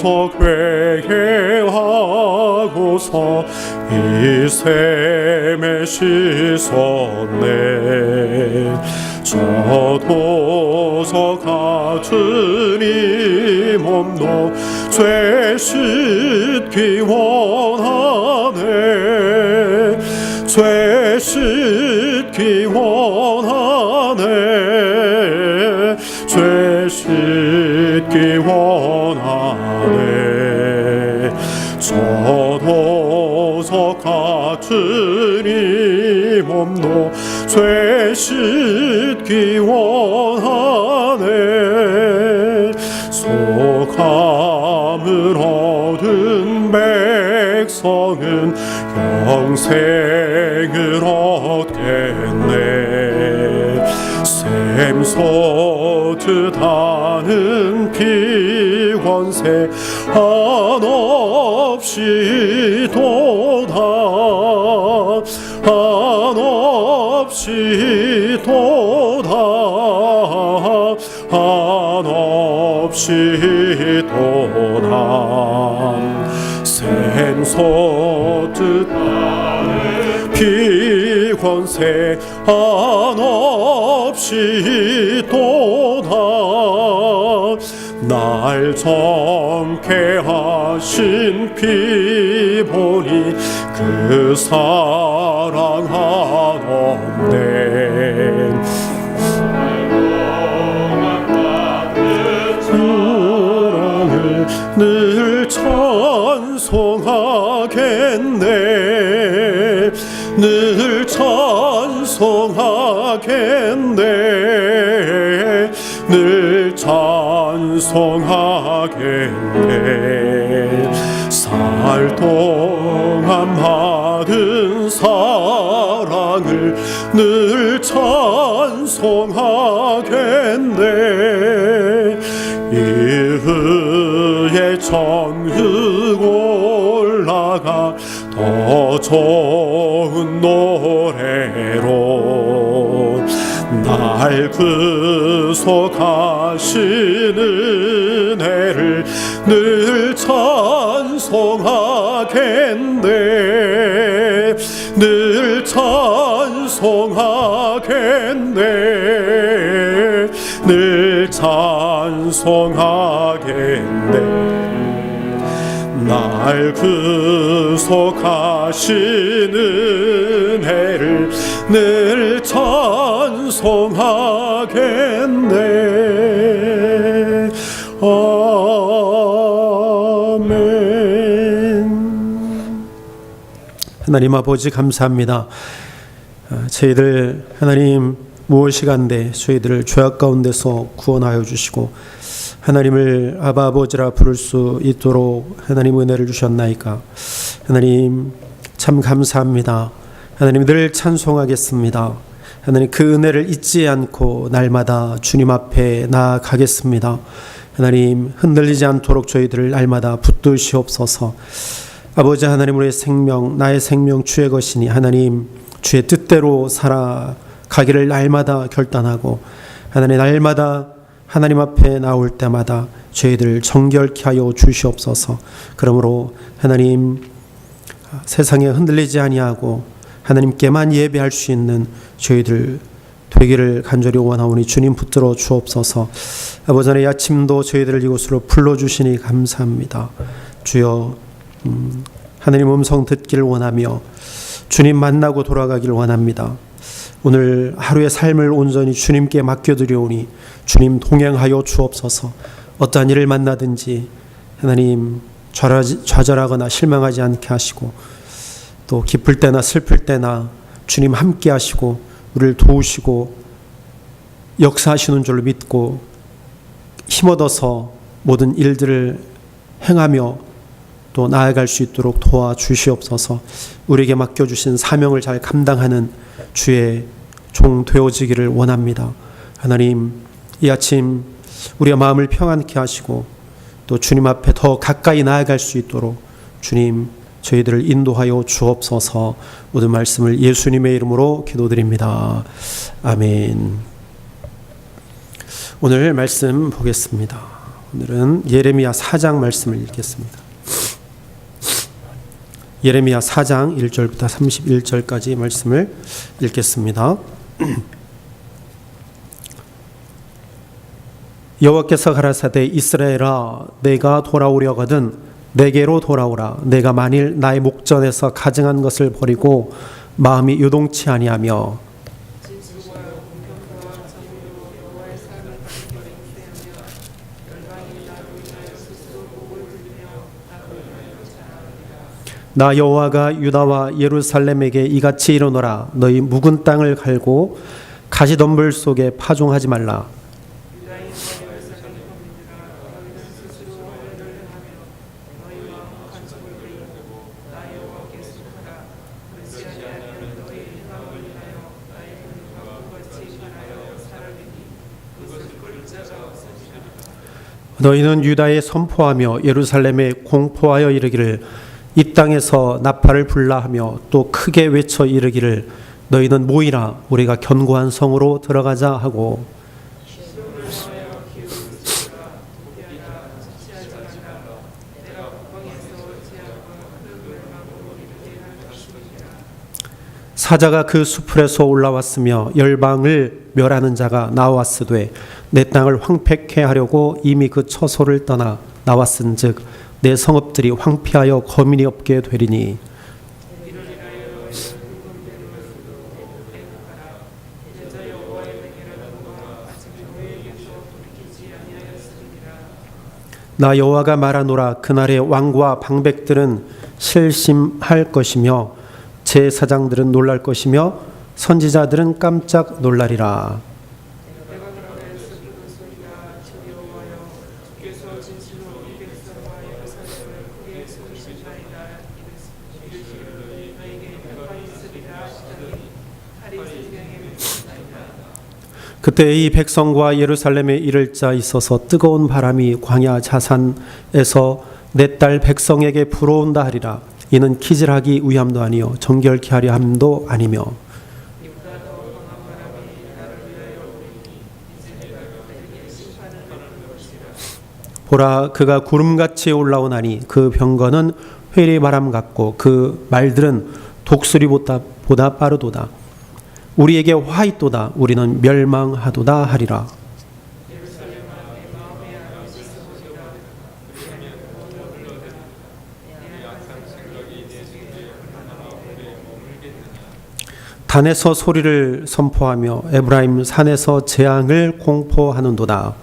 도적 회개하고서 이 셈에 씻었네. 저 도적 가주니 몸도 죄 씻기 원하네. 죄 씻기 저도서 같으니 몸도 죄 씻기 원하네. 소감을 얻은 백성은 영생을 얻겠네. 샘솟듯하는 피원세 한없이 도 없이 도다. 샘솟듯하는 피권세 한없이 도다. 날 정케 하신 피 보니 그 사랑 한 찬송하겠네. 살 동안 받은 사랑을 늘 찬송하겠네. 이후에 정흙 올라가 더 좋은 노래로 날 구속하 시는 애를 늘 찬송하겠네. 늘 찬송하겠네. 늘 찬송하겠네. 날 구속하시는 애를 늘 찬송하겠네 아멘. 하나님 아버지 감사합니다. 아, 저희들 하나님 무엇이 간데 저희들을 죄악 가운데서 구원하여 주시고 하나님을 아바 아버지라 부를 수 있도록 하나님 은혜를 주셨나이까. 하나님 참 감사합니다. 하나님 늘 찬송하겠습니다. 하나님 그 은혜를 잊지 않고 날마다 주님 앞에 나아가겠습니다 하나님 흔들리지 않도록 저희들을 날마다 붙드시옵소서 아버지 하나님 우리의 생명 나의 생명 주의 것이니 하나님 주의 뜻대로 살아가기를 날마다 결단하고 하나님 날마다 하나님 앞에 나올 때마다 저희들 정결케 하여 주시옵소서. 그러므로 하나님 세상에 흔들리지 아니하고 하나님께만 예배할 수 있는 저희들 되기를 간절히 원하오니 주님 붙들어 주옵소서. 아버지 의 아침도 저희들을 이곳으로 불러 주시니 감사합니다. 주여 음, 하나님 음성 듣기를 원하며 주님 만나고 돌아가기를 원합니다. 오늘 하루의 삶을 온전히 주님께 맡겨드리오니 주님 동행하여 주옵소서. 어떠한 일을 만나든지 하나님 좌절하거나 실망하지 않게 하시고 또 기쁠 때나 슬플 때나 주님 함께 하시고 우리를 도우시고 역사하시는 줄로 믿고 힘얻어서 모든 일들을 행하며 또 나아갈 수 있도록 도와주시옵소서 우리에게 맡겨주신 사명을 잘 감당하는 주의 종 되어지기를 원합니다. 하나님, 이 아침 우리의 마음을 평안케 하시고 또 주님 앞에 더 가까이 나아갈 수 있도록 주님 저희들을 인도하여 주옵소서 모든 말씀을 예수님의 이름으로 기도드립니다. 아멘. 오늘 말씀 보겠습니다. 오늘은 예레미야 4장 말씀을 읽겠습니다. 예레미야 4장 1절부터 31절까지 말씀을 읽겠습니다. 여호와께서 가라사대 이스라엘아 내가 돌아오려거든 내게로 돌아오라. 내가 만일 나의 목전에서 가증한 것을 버리고 마음이 요동치 아니하며 나 여호와가 유다와 예루살렘에게 이같이 이르노라. 너희 묵은 땅을 갈고 가시덤불 속에 파종하지 말라 너희는 유다에 선포하며 예루살렘에 공포하여 이르기를 이 땅에서 나팔을 불라 하며 또 크게 외쳐 이르기를 너희는 모이라 우리가 견고한 성으로 들어가자 하고 사자가 그 수풀에서 올라왔으며 열방을 멸하는 자가 나왔으되 내 땅을 황폐케 하려고 이미 그 처소를 떠나 나왔은즉 내 성읍들이 황폐하여 거민이 없게 되리니. 나 여호와가 말하노라. 그날의 왕과 방백들은 실심할 것이며 제사장들은 놀랄 것이며 선지자들은 깜짝 놀라리라. 그때 이 백성과 예루살렘에 이를 자 있어서 뜨거운 바람이 광야 자산에서 내 딸 백성에게 불어온다 하리라 이는 키질하기 위함도 아니요 정결케 하려 함도 아니며. 보라 그가 구름같이 올라오나니 그 병거는 회리 바람 같고 그 말들은 독수리보다 보다 빠르도다. 우리에게 화 있도다. 우리는 멸망하도다 하리라 단에서 소리를 선포하며 에브라임 산에서 재앙을 공포하는도다.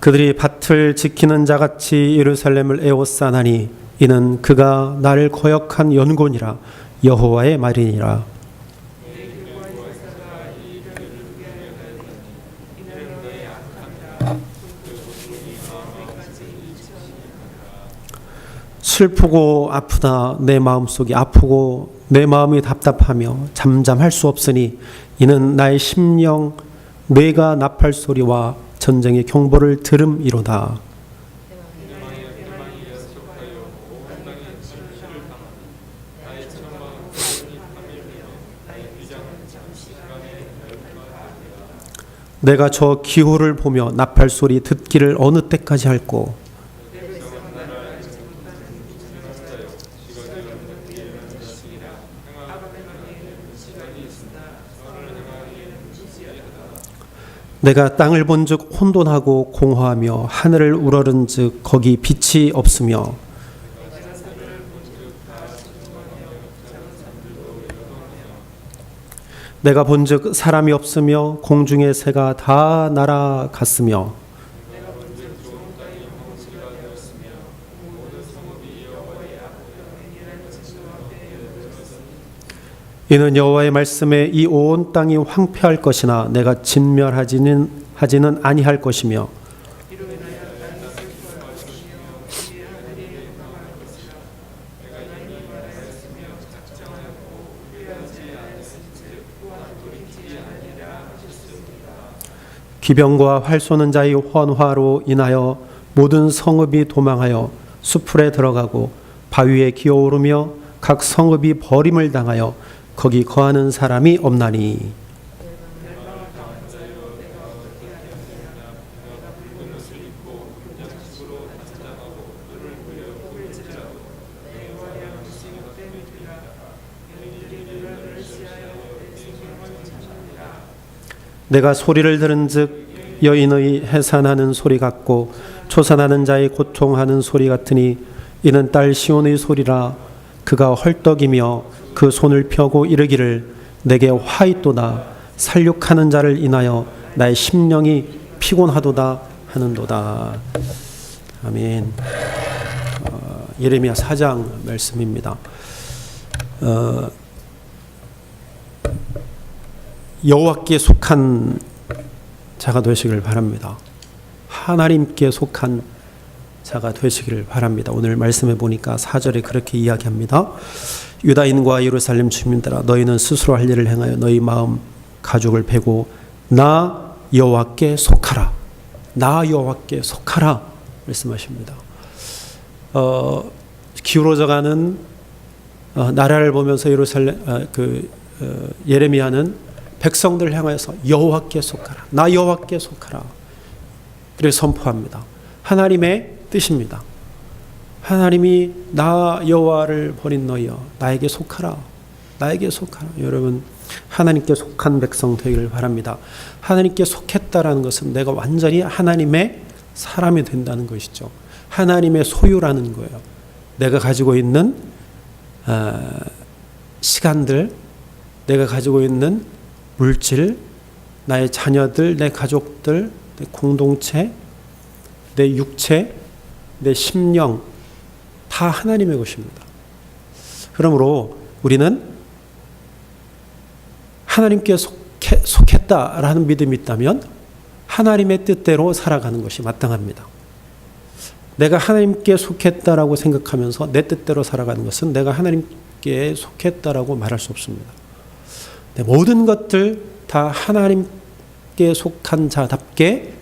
그들이 밭을 지키는 자같이 예루살렘을 에워싸나니 이는 그가 나를 거역한 연곤이라 여호와의 말이니라 슬프고 아프다 내 마음속이 아프고 내 마음이 답답하며 잠잠할 수 없으니 이는 나의 심령 뇌가 나팔 소리와 전쟁의 경보를 들음이로다. 내가 저 기호를 보며 나팔 소리 듣기를 어느 때까지 할꼬 내가 땅을 본즉 혼돈하고 공허하며 하늘을 우러른즉 거기 빛이 없으며 내가 본즉 사람이 없으며 공중의 새가 다 날아갔으며 이는 여호와의 말씀에 이 온 땅이 황폐할 것이나 내가 진멸하지는 하지는 아니할 것이며 기병과 활 쏘는 자의 헌화로 인하여 모든 성읍이 도망하여 수풀에 들어가고 바위에 기어오르며 각 성읍이 버림을 당하여 거기 거하는 사람이 없나니. 내가 소리를 들은즉 여인의 해산하는 소리 같고 초산하는 자의 고통하는 소리 같으니 이는 딸 시온의 소리라. 그가 헐떡이며 그 손을 펴고 이르기를 내게 화 있도다 살육하는 자를 인하여 나의 심령이 피곤하도다 하는도다. 아멘. 어, 예레미야 4장 말씀입니다. 어, 여호와께 속한 자가 되시기를 바랍니다. 하나님께 속한 자가 되시기를 바랍니다. 오늘 말씀해 보니까 4절에 그렇게 이야기합니다. 유다인과 예루살렘 주민들아 너희는 스스로 할 일을 행하여 너희 마음 가족을 베고 나 여호와께 속하라. 나 여호와께 속하라 말씀하십니다. 어, 기울어져가는 어, 나라를 보면서 예루살렘 어, 그 어, 예레미야는 백성들 향하여서 여호와께 속하라. 나 여호와께 속하라. 그래 선포합니다. 하나님의 뜻입니다. 하나님이 나 여호와를 버린 너희여 나에게 속하라. 나에게 속하라. 여러분 하나님께 속한 백성 되기를 바랍니다. 하나님께 속했다라는 것은 내가 완전히 하나님의 사람이 된다는 것이죠. 하나님의 소유라는 거예요. 내가 가지고 있는 어, 시간들, 내가 가지고 있는 물질, 나의 자녀들, 내 가족들, 내 공동체, 내 육체, 내 심령 다 하나님의 것입니다. 그러므로 우리는 하나님께 속해, 속했다라는 믿음이 있다면 하나님의 뜻대로 살아가는 것이 마땅합니다. 내가 하나님께 속했다라고 생각하면서 내 뜻대로 살아가는 것은 내가 하나님께 속했다라고 말할 수 없습니다. 네, 모든 것들 다 하나님께 속한 자답게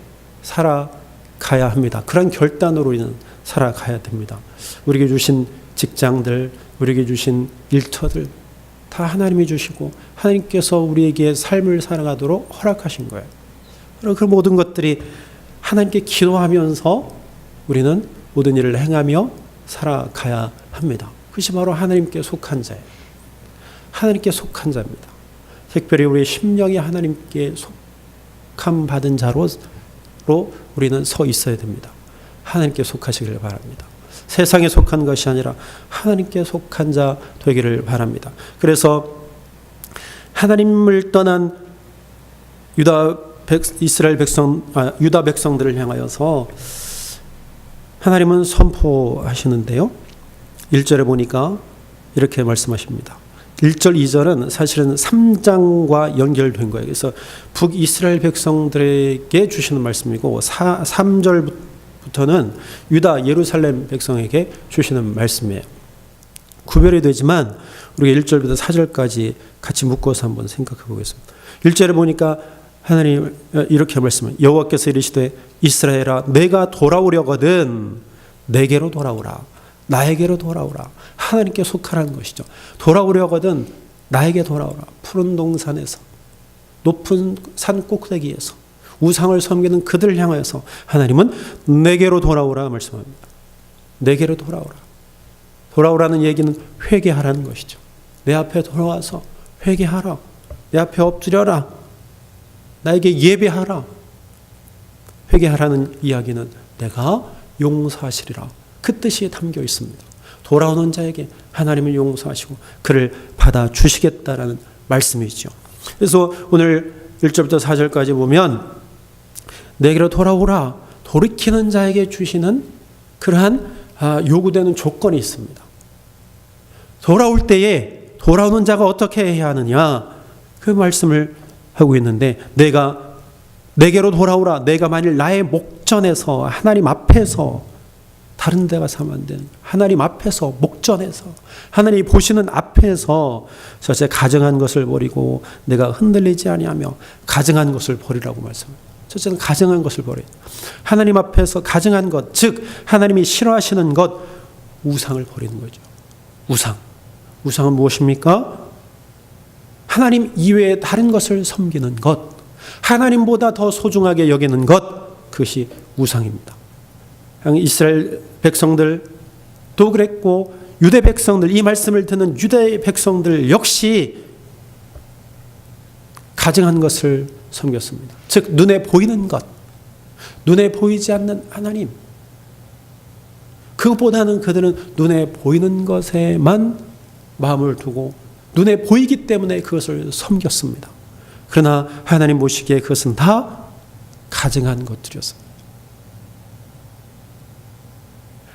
살아가야 합니다. 그런 결단으로 우리는 살아가야 됩니다. 우리에게 주신 직장들, 우리에게 주신 일터들 다 하나님이 주시고 하나님께서 우리에게 삶을 살아가도록 허락하신 거예요. 그 모든 것들이 하나님께 기도하면서 우리는 모든 일을 행하며 살아가야 합니다. 그것이 바로 하나님께 속한 자예요. 하나님께 속한 자입니다. 특별히 우리 심령이 하나님께 속함 받은 자로 우리는 서 있어야 됩니다. 하나님께 속하시기를 바랍니다. 세상에 속한 것이 아니라 하나님께 속한 자 되기를 바랍니다. 그래서 하나님을 떠난 유다 백, 이스라엘 백성 아, 유다 백성들을 향하여서 하나님은 선포하시는데요. 1절에 보니까 이렇게 말씀하십니다. 1절, 2절은 사실은 3장과 연결된 거예요. 그래서 북이스라엘 백성들에게 주시는 말씀이고 4, 3절부터 는 유다 예루살렘 백성에게 주시는 말씀이에요. 구별이 되지만 우리가 1절부터 4절까지 같이 묶어서 한번 생각해 보겠습니다. 1절에 보니까 하나님 이렇게 말씀을 여호와께서 이르시되 이스라엘아 내가 돌아오려거든 내게로 돌아오라. 나에게로 돌아오라. 하나님께 속하라는 것이죠. 돌아오려거든 나에게 돌아오라. 푸른 동산에서 높은 산 꼭대기에서 우상을 섬기는 그들을 향하여서 하나님은 내게로 돌아오라 말씀합니다. 내게로 돌아오라. 돌아오라는 얘기는 회개하라는 것이죠. 내 앞에 돌아와서 회개하라. 내 앞에 엎드려라. 나에게 예배하라. 회개하라는 이야기는 내가 용서하시리라. 그 뜻이 담겨 있습니다. 돌아오는 자에게 하나님을 용서하시고 그를 받아 주시겠다라는 말씀이죠. 그래서 오늘 1절부터 4절까지 보면 내게로 돌아오라 돌이키는 자에게 주시는 그러한 아, 요구되는 조건이 있습니다. 돌아올 때에 돌아오는 자가 어떻게 해야 하느냐 그 말씀을 하고 있는데 내가 내게로 돌아오라 내가 만일 나의 목전에서 하나님 앞에서 다른 데 가서 하면 하나님 앞에서 목전에서 하나님 보시는 앞에서 저제 가정한 것을 버리고 내가 흔들리지 아니하며 가정한 것을 버리라고 말씀합니다. 첫째는 가정한 것을 버려. 하나님 앞에서 가정한 것, 즉 하나님이 싫어하시는 것, 우상을 버리는 거죠. 우상. 우상은 무엇입니까? 하나님 이외에 다른 것을 섬기는 것. 하나님보다 더 소중하게 여기는 것. 그것이 우상입니다. 이스라엘 백성들도 그랬고 유대 백성들 이 말씀을 듣는 유대 백성들 역시 가증한 것을 섬겼습니다. 즉 눈에 보이는 것, 눈에 보이지 않는 하나님. 그것보다는 그들은 눈에 보이는 것에만 마음을 두고 눈에 보이기 때문에 그것을 섬겼습니다. 그러나 하나님 보시기에 그것은 다 가증한 것들이었습니다.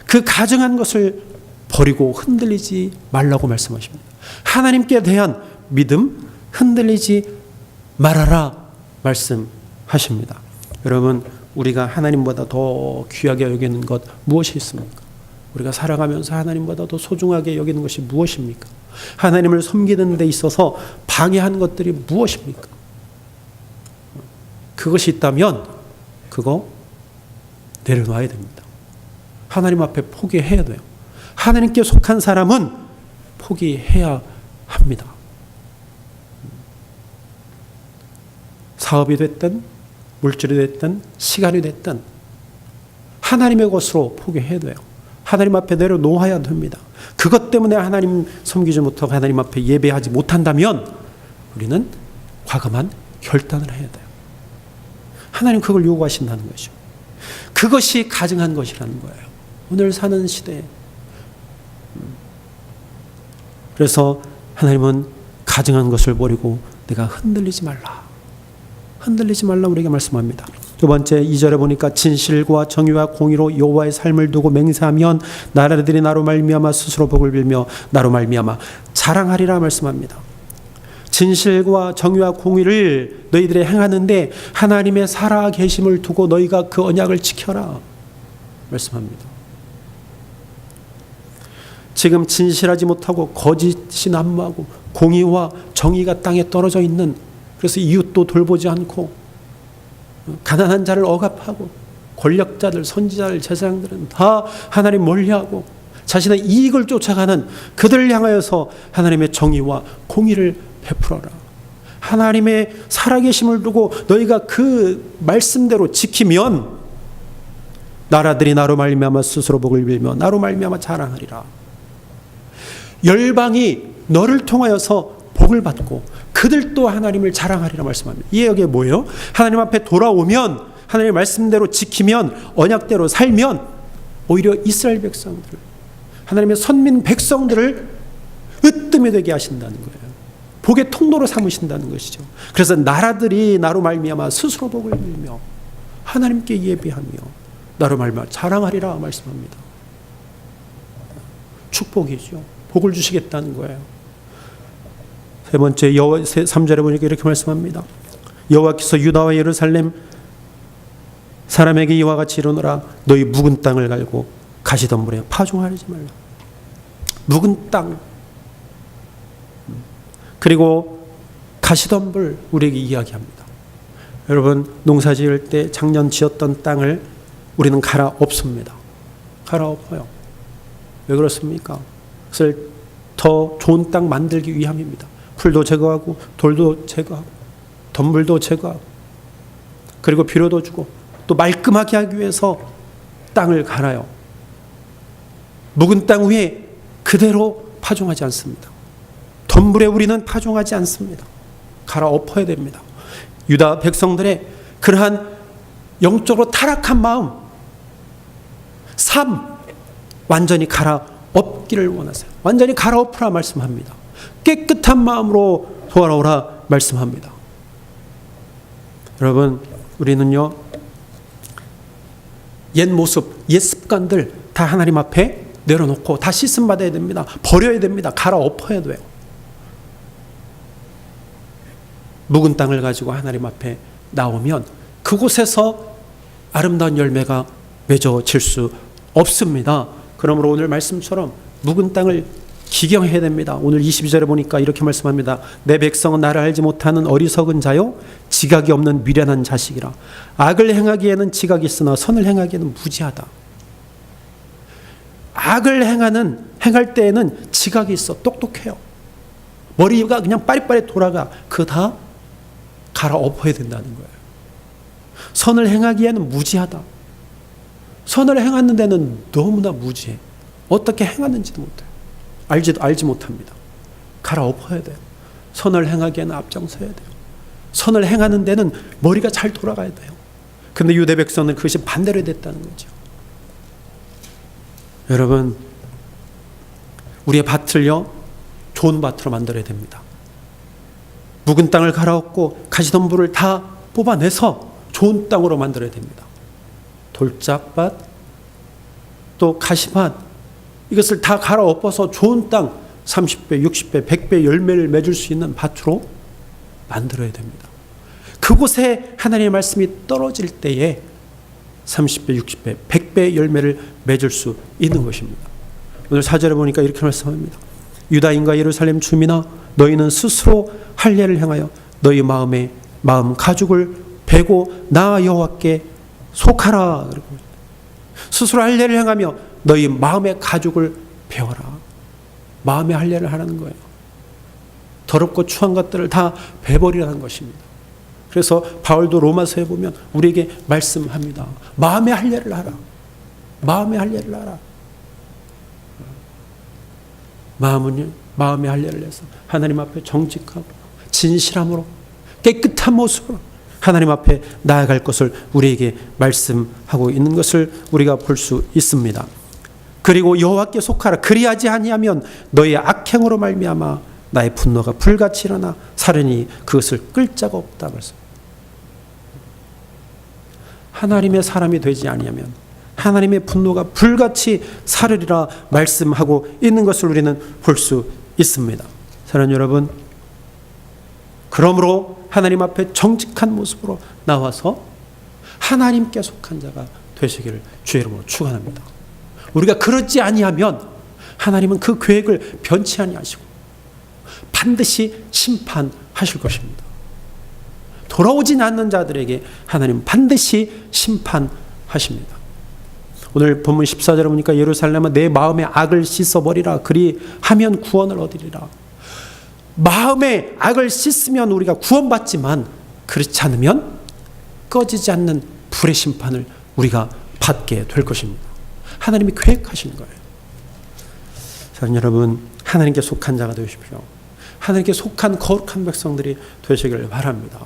그 가증한 것을 버리고 흔들리지 말라고 말씀하십니다. 하나님께 대한 믿음 흔들리지 말아라 말씀하십니다. 여러분 우리가 하나님보다 더 귀하게 여기는 것 무엇이 있습니까? 우리가 살아가면서 하나님보다 더 소중하게 여기는 것이 무엇입니까? 하나님을 섬기는 데 있어서 방해한 것들이 무엇입니까? 그것이 있다면 그거 내려놔야 됩니다. 하나님 앞에 포기해야 돼요. 하나님께 속한 사람은 포기해야 합니다. 사업이 됐든 물질이 됐든 시간이 됐든 하나님의 것으로 포기해야 돼요. 하나님 앞에 내려놓아야 됩니다. 그것 때문에 하나님 섬기지 못하고 하나님 앞에 예배하지 못한다면 우리는 과감한 결단을 해야 돼요. 하나님 그걸 요구하신다는 것이죠. 그것이 가증한 것이라는 거예요. 오늘 사는 시대에. 그래서 하나님은 가증한 것을 버리고 내가 흔들리지 말라. 흔들리지 말라 우리에게 말씀합니다. 두 번째 2절에 보니까 진실과 정의와 공의로 여호와의 삶을 두고 맹세하면 나라들이 나로 말미암아 스스로 복을 빌며 나로 말미암아 자랑하리라 말씀합니다. 진실과 정의와 공의를 너희들이 행하는데 하나님의 살아 계심을 두고 너희가 그 언약을 지켜라 말씀합니다. 지금 진실하지 못하고 거짓이 난무하고 공의와 정의가 땅에 떨어져 있는 그래서 이웃도 돌보지 않고 가난한 자를 억압하고 권력자들, 선지자들, 제사장들은 다 하나님 멀리하고 자신의 이익을 쫓아가는 그들을 향하여서 하나님의 정의와 공의를 베풀어라. 하나님의 살아계심을 두고 너희가 그 말씀대로 지키면 나라들이 나로 말미암아 스스로 복을 빌며 나로 말미암아 자랑하리라. 열방이 너를 통하여서 복을 받고 그들도 하나님을 자랑하리라 말씀합니다. 이 여기에 뭐예요? 하나님 앞에 돌아오면 하나님의 말씀대로 지키면 언약대로 살면 오히려 이스라엘 백성들 하나님의 선민 백성들을 으뜸이 되게 하신다는 거예요. 복의 통로로 삼으신다는 것이죠. 그래서 나라들이 나로 말미암아 스스로 복을 빌며 하나님께 예배하며 나로 말미암아 자랑하리라 말씀합니다. 축복이죠. 복을 주시겠다는 거예요. 세 번째 여호와 3절에 보니까 이렇게 말씀합니다. 여호와께서 유다와 예루살렘 사람에게 이와 같이 이르노라 너희 묵은 땅을 갈고 가시덤불에 파종하지 말라. 묵은 땅 그리고 가시덤불 우리에게 이야기합니다. 여러분 농사 지을 때 작년 지었던 땅을 우리는 갈아 엎습니다. 갈아 엎어요. 왜 그렇습니까? 그것을 더 좋은 땅 만들기 위함입니다. 풀도 제거하고 돌도 제거하고 덤불도 제거하고 그리고 비료도 주고 또 말끔하게 하기 위해서 땅을 갈아요. 묵은 땅 위에 그대로 파종하지 않습니다. 덤불에 우리는 파종하지 않습니다. 갈아 엎어야 됩니다. 유다 백성들의 그러한 영적으로 타락한 마음, 삶, 완전히 갈아 엎기를 원하세요. 완전히 갈아 엎으라 말씀합니다. 깨끗한 마음으로 돌아오라 말씀합니다. 여러분, 우리는요, 옛 모습, 옛 습관들 다 하나님 앞에 내려놓고 다 씻음 받아야 됩니다. 버려야 됩니다. 갈아 엎어야 돼요. 묵은 땅을 가지고 하나님 앞에 나오면 그곳에서 아름다운 열매가 맺어질 수 없습니다. 그러므로 오늘 말씀처럼 묵은 땅을 기경해야 됩니다. 오늘 22절에 보니까 이렇게 말씀합니다. 내 백성은 나를 알지 못하는 어리석은 자요 지각이 없는 미련한 자식이라. 악을 행하기에는 지각이 있으나 선을 행하기에는 무지하다. 악을 행하는 행할 때에는 지각이 있어 똑똑해요. 머리가 그냥 빠릿빠릿 돌아가 그 다 갈아 엎어야 된다는 거예요. 선을 행하기에는 무지하다. 선을 행하는 데는 너무나 무지해. 어떻게 행하는지도 못해. 알지도 알지 못합니다. 갈아 엎어야 돼요. 선을 행하기에는 앞장서야 돼요. 선을 행하는 데는 머리가 잘 돌아가야 돼요. 근데 유대 백성은 그것이 반대로 됐다는 거죠. 여러분, 우리의 밭을요, 좋은 밭으로 만들어야 됩니다. 묵은 땅을 갈아엎고 가시덤불을 다 뽑아내서 좋은 땅으로 만들어야 됩니다. 돌짝밭, 또 가시밭, 이것을 다 갈아엎어서 좋은 땅 30배, 60배, 100배 열매를 맺을 수 있는 밭으로 만들어야 됩니다. 그곳에 하나님의 말씀이 떨어질 때에 30배, 60배, 100배 열매를 맺을 수 있는 것입니다. 오늘 사절에 보니까 이렇게 말씀합니다. 유다인과 예루살렘 주민아 너희는 스스로 할례를 행하여 너희 마음에 마음 가죽을 베고 나 여호와께 속하라. 스스로 할례를 행하며 너희 마음의 가죽을 베어라. 마음의 할례를 하라는 거예요. 더럽고 추한 것들을 다 베버리라는 것입니다. 그래서 바울도 로마서에 보면 우리에게 말씀합니다. 마음의 할례를 하라. 마음의 할례를 하라. 마음은요, 마음의 할례를 해서 하나님 앞에 정직하고 진실함으로 깨끗한 모습으로 하나님 앞에 나아갈 것을 우리에게 말씀하고 있는 것을 우리가 볼 수 있습니다. 그리고 여호와께 속하라. 그리하지 아니하면 너의 악행으로 말미암아 나의 분노가 불같이 일어나 사르니 그것을 끌 자가 없다 말씀. 하나님의 사람이 되지 아니하면 하나님의 분노가 불같이 사르리라 말씀하고 있는 것을 우리는 볼 수 있습니다. 사랑하는 여러분, 그러므로 하나님 앞에 정직한 모습으로 나와서 하나님께 속한 자가 되시기를 주의 이름으로 축원합니다. 우리가 그렇지 아니하면 하나님은 그 계획을 변치 아니하시고 반드시 심판하실 것입니다. 돌아오진 않는 자들에게 하나님 반드시 심판하십니다. 오늘 본문 14절에 보니까 예루살렘은 내 마음의 악을 씻어버리라 그리 하면 구원을 얻으리라. 마음의 악을 씻으면 우리가 구원받지만 그렇지 않으면 꺼지지 않는 불의 심판을 우리가 받게 될 것입니다. 하나님이 계획하신 거예요. 사랑 여러분, 하나님께 속한 자가 되십시오. 하나님께 속한 거룩한 백성들이 되시기를 바랍니다.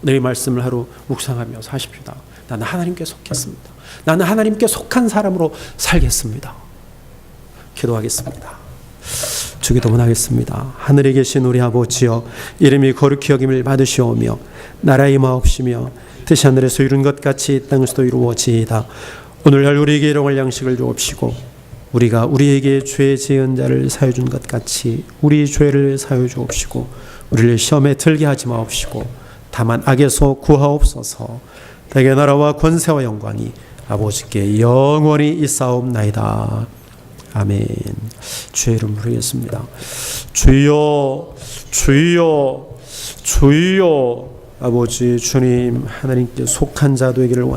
내일 말씀을 하루 묵상하며 사십시다. 나는 하나님께 속했습니다. 나는 하나님께 속한 사람으로 살겠습니다. 기도하겠습니다. 주기도문 하겠습니다. 하늘에 계신 우리 아버지여 이름이 거룩히 여김을 받으시오며 나라의 임하옵시며 뜻이 하늘에서 이룬 것 같이 땅에서도 이루어지이다. 오늘날 우리에게 일용할 양식을 주옵시고 우리가 우리에게 죄 지은 자를 사여 준것 같이 우리 죄를 사여 주옵시고 우리를 시험에 들게 하지 마옵시고 다만 악에서 구하옵소서 대개 나라와 권세와 영광이 아버지께 영원히 있사옵나이다. 아멘. 주의 이름 부르겠습니다. 주여, 주여, 주여. 아버지 주님 하나님께 속한 자 되기를 원.